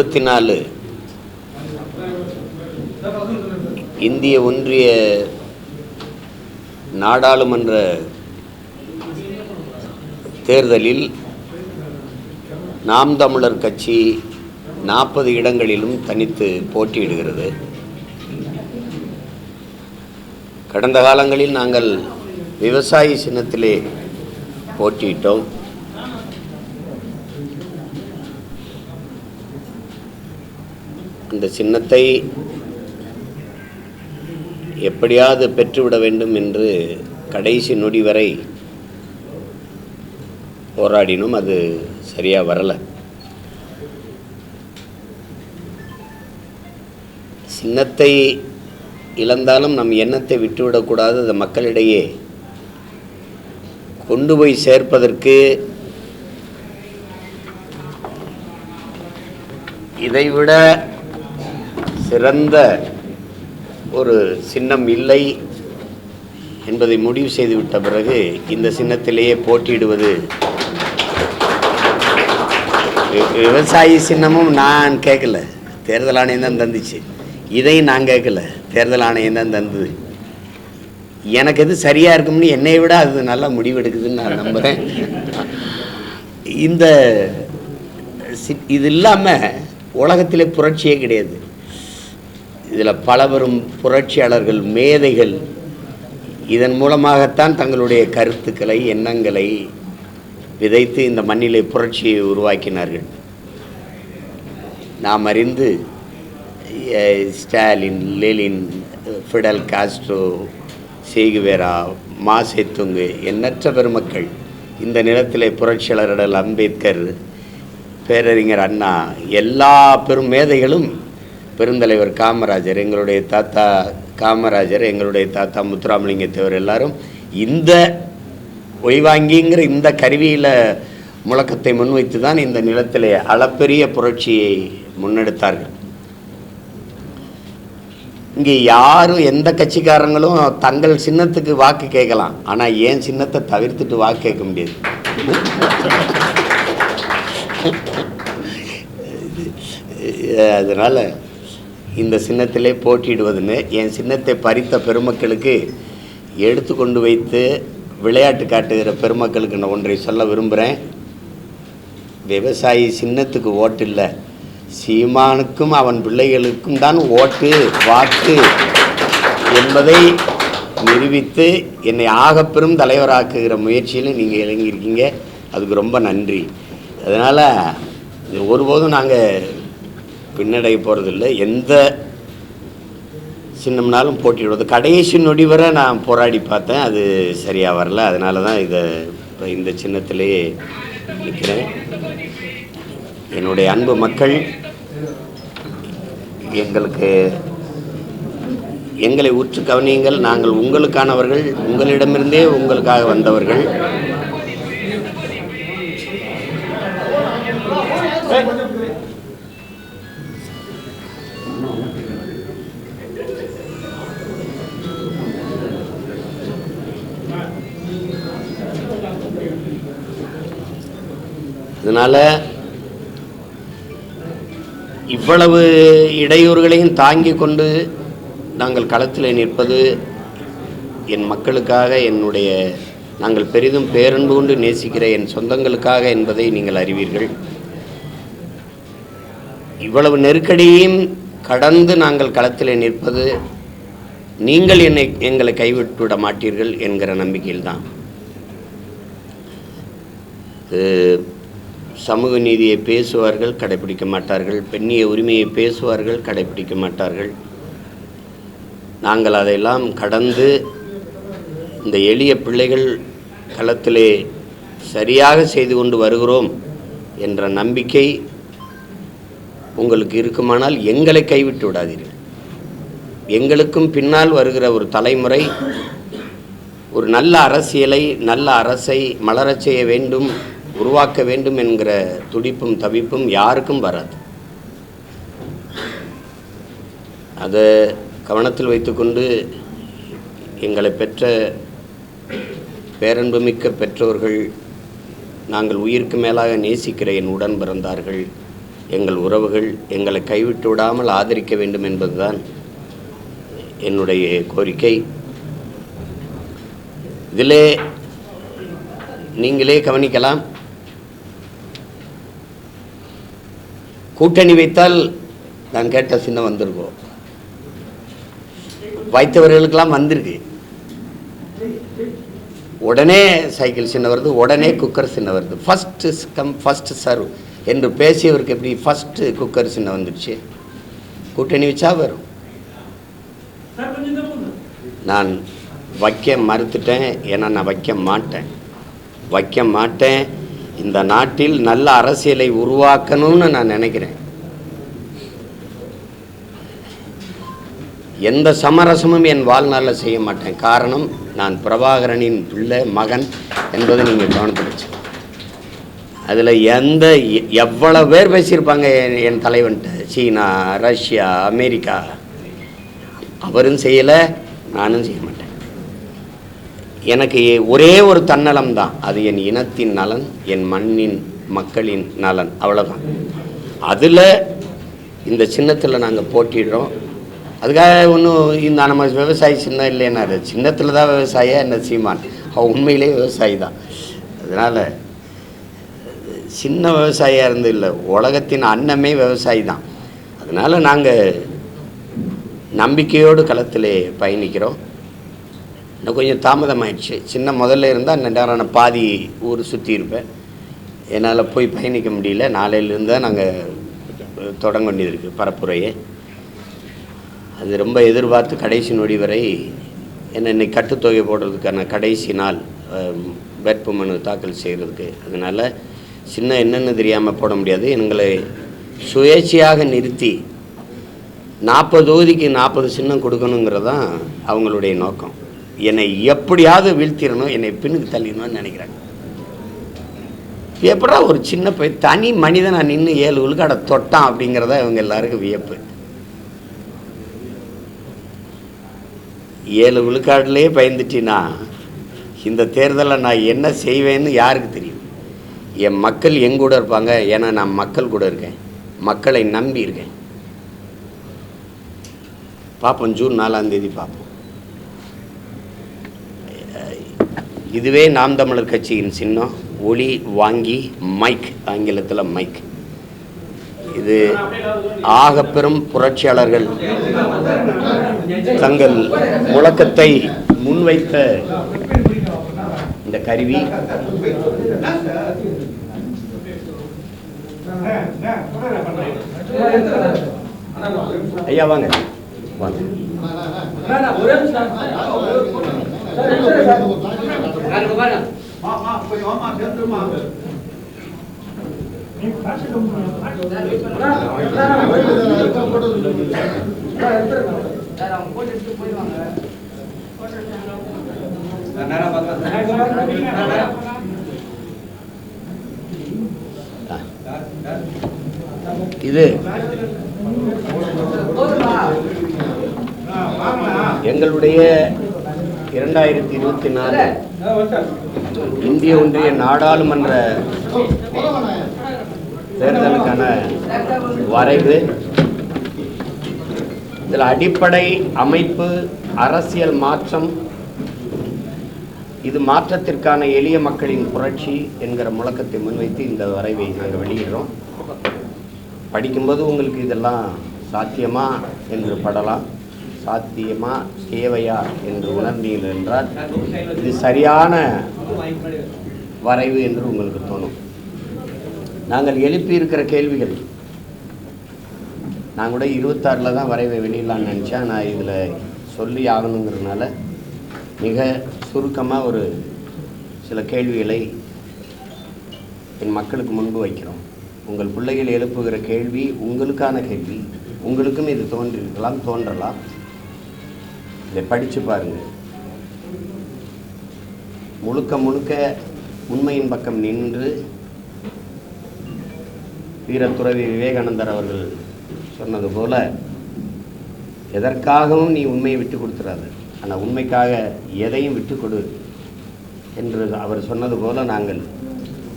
இருபத்தி நாலு இந்திய ஒன்றிய நாடாளுமன்ற தேர்தலில் நாம் தமிழர் கட்சி நாற்பது இடங்களிலும் தனித்து போட்டியிடுகிறது. கடந்த காலங்களில் நாங்கள் விவசாயி சின்னத்திலே போட்டியிட்டோம். அந்த சின்னத்தை எப்படியாவது பெற்றுவிட வேண்டும் என்று கடைசி நொடி வரை போராடினோம் அது சரியாக வரலை. சின்னத்தை இழந்தாலும் நம் எண்ணத்தை விட்டுவிடக்கூடாது அது மக்களிடையே கொண்டு போய் சேர்ப்பதற்கு இதைவிட சிறந்த ஒரு சின்னம் இல்லை என்பதை முடிவு செய்துவிட்ட பிறகு இந்த சின்னத்திலேயே போட்டியிடுவது விவசாயி சின்னமும் நான் கேட்கல. தேர்தல் ஆணையம் தான் தந்துச்சு. இதையும் நான் கேட்கல. தேர்தல் ஆணையம் தான் தந்தது. எனக்கு எது சரியாக இருக்கும்னு என்னை விட அது நல்லா முடிவெடுக்குதுன்னு நான் நம்புகிறேன் இந்த இது இல்லாமல் உலகத்திலே புரட்சியே கிடையாது. இதில் பல பெரும் புரட்சியாளர்கள் மேதைகள் இதன் மூலமாகத்தான் தங்களுடைய கருத்துக்களை எண்ணங்களை விதைத்து இந்த மண்ணிலே புரட்சியை உருவாக்கினார்கள். நாம் அறிந்து Stalin Lenin Fidel Castro Che Guevara Mao Tse tung எண்ணற்ற பெருமக்கள் இந்த நிலத்திலே புரட்சியாளர்கள் அம்பேத்கர் பேரறிஞர் அண்ணா எல்லா பெரும் மேதைகளும் பெருந்தலைவர் காமராஜர் எங்களுடைய தாத்தா காமராஜர் எங்களுடைய தாத்தா முத்துராமலிங்க தேவர் எல்லாரும் இந்த ஒய்வாங்கிங்கிற இந்த கருவியில் முழக்கத்தை முன்வைத்து தான் இந்த நிலத்திலே அளப்பெரிய புரட்சியை முன்னெடுத்தார்கள். இங்கே யாரும் எந்த கட்சிக்காரங்களும் தங்கள் சின்னத்துக்கு வாக்கு கேட்கலாம். ஆனால் ஏன் சின்னத்தை தவிர்த்துட்டு வாக்கு கேட்க முடியாது? அதனால் இந்த சின்னத்திலே போட்டியிடுவதுன்னு என் சின்னத்தை பறித்த பெருமக்களுக்கு எடுத்து கொண்டு வைத்து விளையாட்டு காட்டுகிற பெருமக்களுக்கு நான் ஒன்றை சொல்ல விரும்புகிறேன் விவசாயி சின்னத்துக்கு ஓட்டு இல்லை. சீமானுக்கும் அவன் பிள்ளைகளுக்கும் தான் ஓட்டு வாக்கு என்பதை நிரூபித்து என்னை ஆகப்பெரும் தலைவராக்குகிற முயற்சியில் நீங்கள் இறங்கியிருக்கீங்க. அதுக்கு ரொம்ப நன்றி. அதனால் ஒருபோதும் நாங்கள் பின்னடைய போகிறதில்ல எந்த சின்னம்னாலும் போட்டிடுவது கடைசி நொடி வரை நான் போராடி பார்த்தேன். அது சரியாக வரல. அதனால தான் இதை இப்போ இந்த சின்னத்திலேயே நிற்கிறேன். என்னுடைய அன்பு மக்கள் எங்களுக்கு எங்களை உற்று கவனியுங்கள். நாங்கள் உங்களுக்கானவர்கள் உங்களிடமிருந்தே உங்களுக்காக வந்தவர்கள். அதனால் இவ்வளவு இடையூறுகளையும் தாங்கி கொண்டு நாங்கள் களத்தில் நிற்பது என் மக்களுக்காக என்னுடைய நாங்கள் பெரிதும் பேரன்பு கொண்டு நேசிக்கிற என் சொந்தங்களுக்காக என்பதை நீங்கள் அறிவீர்கள். இவ்வளவு நெருக்கடியையும் கடந்து நாங்கள் களத்தில் நிற்பது நீங்கள் என்னை எங்களை கைவிட்டுவிட மாட்டீர்கள் என்கிற நம்பிக்கையில்தான். சமூக நீதியை பேசுவார்கள் கடைபிடிக்க மாட்டார்கள். பெண்ணிய உரிமையை பேசுவார்கள் கடைபிடிக்க மாட்டார்கள். நாங்கள் அதையெல்லாம் கடந்து இந்த எளிய பிள்ளைகள் களத்திலே சரியாக செய்து கொண்டு வருகிறோம் என்ற நம்பிக்கை உங்களுக்கு இருக்குமானால் எங்களை கைவிட்டு விடாதீர்கள். எங்களுக்கும் பின்னால் வருகிற ஒரு தலைமுறை ஒரு நல்ல அரசியலை நல்ல அரசை மலரச் செய்ய வேண்டும். உருவாக்க வேண்டும் என்கிற துடிப்பும் தவிப்பும் யாருக்கும் வராது. அதை கவனத்தில் வைத்துக்கொண்டு எங்களை பெற்ற பேரன்புமிக்க பெற்றோர்கள் நாங்கள் உயிருக்கு மேலாக நேசிக்கிற என் உடன் பிறந்தார்கள் எங்கள் உறவுகள் எங்களை கைவிட்டு விடாமல் ஆதரிக்க வேண்டும் என்பதுதான் என்னுடைய கோரிக்கை. இதிலே நீங்களே கவனிக்கலாம் கூட்டணி வைத்தால் நான் கேட்ட சின்னம் வந்திருக்கோம் வைத்தவர்களுக்கெல்லாம் வந்திருக்கு. உடனே சைக்கிள் சின்ன வருது உடனே குக்கர் சின்ன வருது. ஃபஸ்ட்டு கம் ஃபஸ்ட்டு சர்வ் என்று பேசியவருக்கு எப்படி ஃபஸ்ட்டு குக்கர் சின்ன வந்துடுச்சு? கூட்டணி வச்சா வரும். நான் வைக்க மறுத்துட்டேன் ஏன்னா நான் வைக்க மாட்டேன். வைக்க மாட்டேன் இந்த நாட்டில் நல்ல அரசியலை உருவாக்கணும்னு நான் நினைக்கிறேன். எந்த சமரசமும் என் வாழ்நாளில் செய்ய மாட்டேன். காரணம் நான் பிரபாகரனின் பிள்ளை மகன் என்பதை நீங்கள் கவனத்தில் அதில் எந்த எவ்வளோ பேர் பேசியிருப்பாங்க என் என் தலைவன்ட்ட? சீனா ரஷ்யா அமெரிக்கா. அவரும் செய்யலை நானும் செய்ய மாட்டேன். எனக்கு ஒரே ஒரு தன்னலம் தான் அது என் இனத்தின் நலன் என் மண்ணின் மக்களின் நலன். அவ்வளோதான் அதில் இந்த சின்னத்தில் நாங்கள் போட்டிடுறோம். அதுக்காக ஒன்றும் இந்த நம்ம விவசாயி சின்னம் இல்லைன்னாரு சின்னத்தில் தான் விவசாயியா என்ன சீமான்? அவன் உண்மையிலே விவசாயி தான் அதனால் சின்ன விவசாயியாக இருந்து இல்லை உலகத்தின் அன்னமே விவசாயி தான் அதனால் நாங்கள் நம்பிக்கையோடு களத்திலே பயணிக்கிறோம். இன்னும் கொஞ்சம் தாமதமாயிடுச்சு. சின்ன முதல்ல இருந்தால் நேரம் நான் பாதி ஊர் சுற்றி இருப்பேன். என்னால் போய் பயணிக்க முடியல. நாளையிலேருந்து தான் நாங்கள் தொடங்க வேண்டியது இருக்குது பரப்புரையே. அது ரொம்ப எதிர்பார்த்து கடைசி நொடி வரை என்ன இன்னைக்கு கட்டுத்தொகை போடுறதுக்கான கடைசி நாள் அஹ், வேட்புமனு தாக்கல் செய்கிறதுக்கு அதனால் சின்ன என்னென்னு தெரியாமல் போட முடியாது. எங்களை சுயேட்சையாக நிறுத்தி நாற்பது தொகுதிக்கு நாற்பது சின்னம் கொடுக்கணுங்கிறது தான் அவங்களுடைய நோக்கம். என்னை எப்படியாவது வீழ்த்திடணும் என்னை பின்னுக்கு தள்ளிடணும்னு நினைக்கிறாங்க எப்படா ஒரு சின்ன பை தனி மனிதனை நின்று ஏழு உள்கடை தொட்டான் அப்படிங்கிறத இவங்க எல்லாருக்கும் வியப்பு. ஏழு விழுக்காடுலேயே பயந்துட்டினா இந்த தேர்தலில் நான் என்ன செய்வேன்னு யாருக்கு தெரியும்? என் மக்கள் எங்கூட இருப்பாங்க ஏன்னா நான் மக்கள் கூட இருக்கேன். மக்களை நம்பி இருக்கேன். பார்ப்போம் ஜூன் நாலாம் தேதி பார்ப்போம். இதுவே நாம் தமிழர் கட்சியின் சின்னம். ஒளி வாங்கி மைக் ஆங்கிலத்தில் மைக் இது ஆகப்பெரும் புரட்சியாளர்கள் தங்கள் முழக்கத்தை முன்வைத்த இந்த கருவி. ஐயா வாங்க. வாங்க. இது எங்களுடைய இரண்டாயிரத்தி இருபத்தி நாலு இந்திய ஒன்றிய நாடாளுமன்ற தேர்தலுக்கான வரைவு. இதில் அடிப்படை அமைப்பு அரசியல் மாற்றம் இது மாற்றத்திற்கான எளிய மக்களின் புரட்சி என்கிற முழக்கத்தை முன்வைத்து இந்த வரைவை நாங்கள் வெளியிடுறோம். படிக்கும்போது உங்களுக்கு இதெல்லாம் சாத்தியமா? என்று படலாம். சாத்தியமா தேவையா என்று உணர்ந்தீர்கள் என்றால் இது சரியான வரைவு என்று உங்களுக்கு தோணும். நாங்கள் எழுப்பியிருக்கிற கேள்விகள் நான் கூட இருபத்தாறில் தான் வரைவை வெளியிடலான்னு நினச்சேன். நான் இதில் சொல்லி ஆகணுங்கிறதுனால மிக சுருக்கமாக ஒரு சில கேள்விகளை என் மக்களுக்கு முன்பு வைக்கிறோம். உங்கள் பிள்ளைகள் எழுப்புகிற கேள்வி உங்களுக்கான கேள்வி. உங்களுக்கும் இது தோன்றிருக்கலாம் தோன்றலாம். இதை படித்து பாருங்கள் முழுக்க முழுக்க உண்மையின் பக்கம் நின்று வீரத்துறவி விவேகானந்தர் அவர்கள் சொன்னது போல எதற்காகவும் நீ உண்மையை விட்டு கொடுத்துறாத. ஆனால் உண்மைக்காக எதையும் விட்டு கொடு என்று அவர் சொன்னது போல நாங்கள்